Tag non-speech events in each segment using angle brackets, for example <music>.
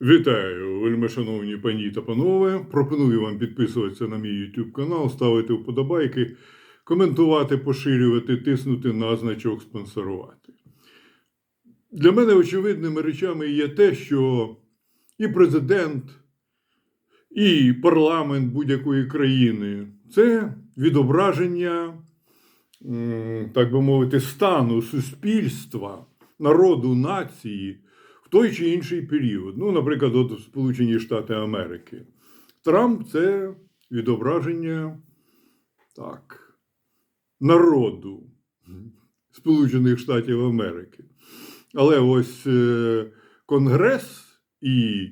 Вітаю, вельмишановні пані та панове. Пропоную вам підписуватися на мій YouTube канал, ставити вподобайки, коментувати, поширювати, тиснути на значок спонсорувати. Для мене очевидними речами є те, що і президент, і парламент будь-якої країни це відображення, так би мовити, стану суспільства, народу, нації той чи інший період. Ну, наприклад, от Сполучені Штати Америки. Трамп це відображення так, народу Сполучених Штатів Америки. Але ось е, Конгрес і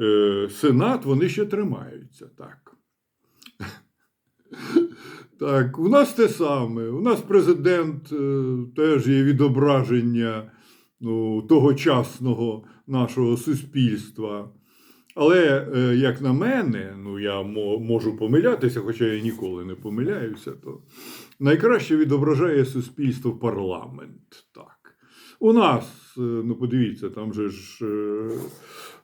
е, Сенат вони ще тримаються так. <laughs> Так, у нас те саме. У нас президент е, теж є відображення тогочасного нашого суспільства. Але, е, як на мене, ну я можу помилятися, хоча я ніколи не помиляюся, то найкраще відображає суспільство парламент. Так. У нас, е, ну подивіться, там же ж. е,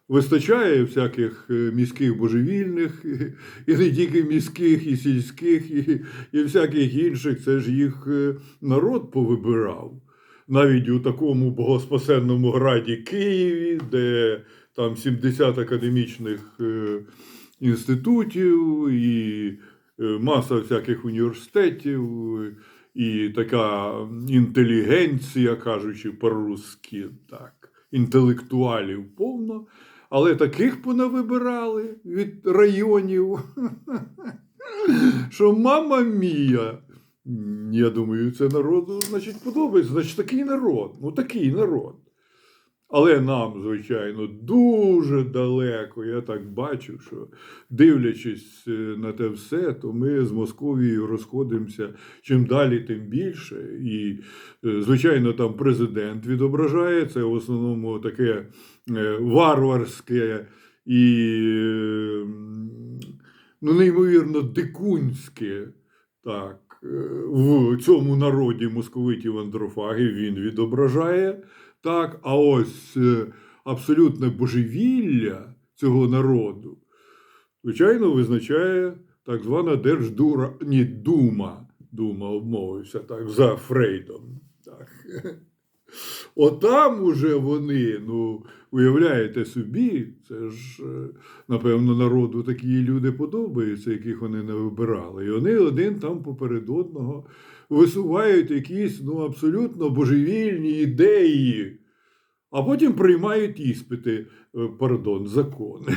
Вистачає всяких міських божевільних, і не тільки міських, і сільських, і, і всяких інших. Це ж їх народ повибирав навіть у такому богоспасенному граді Києві, де там 70 академічних е, інститутів і е, маса всяких університетів, і така інтелігенція, кажучи по-русски, так, інтелектуалів повно. Але таких понавибирали від районів, <laughs> що мама мія. Я думаю, це народу, значить, подобається. Значить, такий народ. Ну, такий народ. Але нам, звичайно, дуже далеко. Я так бачу, що дивлячись е, на те все, то ми з Московією розходимося чим далі, тим більше. І, е, звичайно, там президент відображає це в основному таке е, варварське і ну, неймовірно дикунське. Так, в цьому народі московитів андрофагів він відображає. Так, а ось е, абсолютне божевілля цього народу, звичайно, визначає так звана Держдура, ні, Дума. Дума обмовився так, за Фрейдом. Так. Отам уже вони, ну, уявляєте собі, це ж, е, напевно, народу такі люди подобаються, яких вони не вибирали. І вони один там поперед одного висувають якісь ну, абсолютно божевільні ідеї, а потім приймають іспити, е, пардон, закони. <laughs>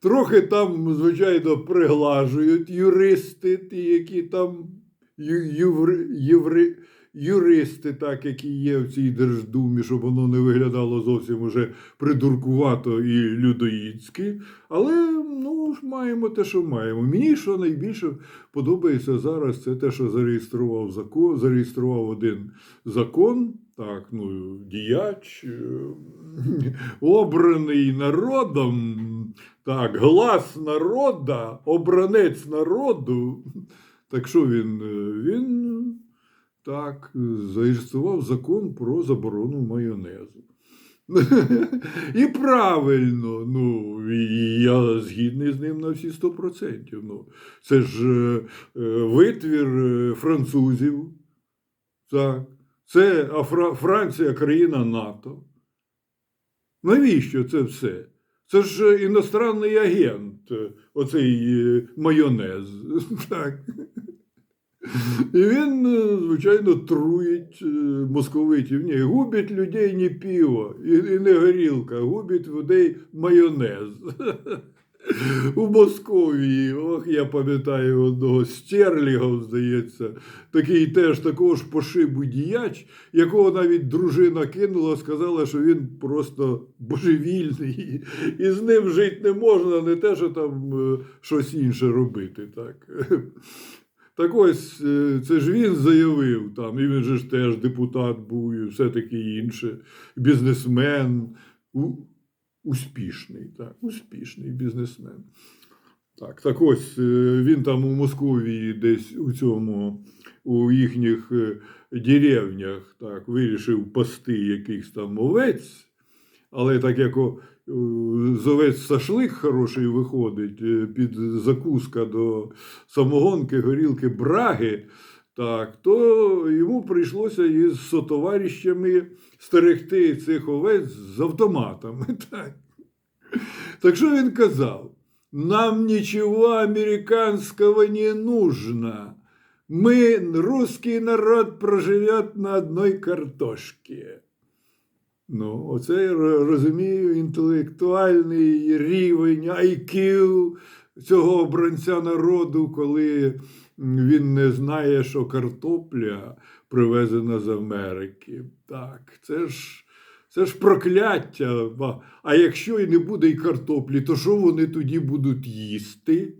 Трохи там, звичайно, приглажують юристи, ті, які там єври- юристи, так, які є в цій Держдумі, щоб воно не виглядало зовсім уже придуркувато і людоїдськи. Але ну, маємо те, що маємо. Мені що найбільше подобається зараз, це те, що зареєстрував закон, зареєстрував один закон. Так, ну, діяч, е, обраний народом, так, глас народа, обранець народу. Так що він? е, Він так, зареєстрував закон про заборону майонезу. <laughs> І правильно, ну, я згідний з ним на всі 100%. Ну, це ж е, е, витвір е, французів. Так. Це Франція країна НАТО. Навіщо це все? Це ж е, іностранний агент, е, оцей е, майонез. <laughs> Так. І він, е, звичайно, труїть е, московитів. Ні, губить людей не пиво і, і не горілка, губить людей майонез. <laughs> У Московії, ох, я пам'ятаю одного Стерлігов, здається, такий теж такого ж пошибу діяч, якого навіть дружина кинула, сказала, що він просто божевільний, і з ним жити не можна, не те, що там е, щось інше робити. Так. Так ось, е, це ж він заявив там, і він же ж теж депутат був, і все таке інше, бізнесмен, успішний, так, успішний бізнесмен. Так, так ось е, він там у Московії десь у цьому, у їхніх е, деревнях так, вирішив пасти якихось там овець, Але так як з овець шашлик хороший виходить, е, під закуска до самогонки, горілки, браги, так, то йому прийшлося із сотоваріщами стерегти цих овець з автоматами. <laughs> Так, так що він казав? Нам ничего американского не нужно. Мы, русский народ, проживет на одной картошке. Ну, оце я розумію інтелектуальний рівень IQ цього обранця народу, коли він не знає, що картопля привезена з Америки. Так, це ж, це ж прокляття. А якщо і не буде і картоплі, то що вони тоді будуть їсти?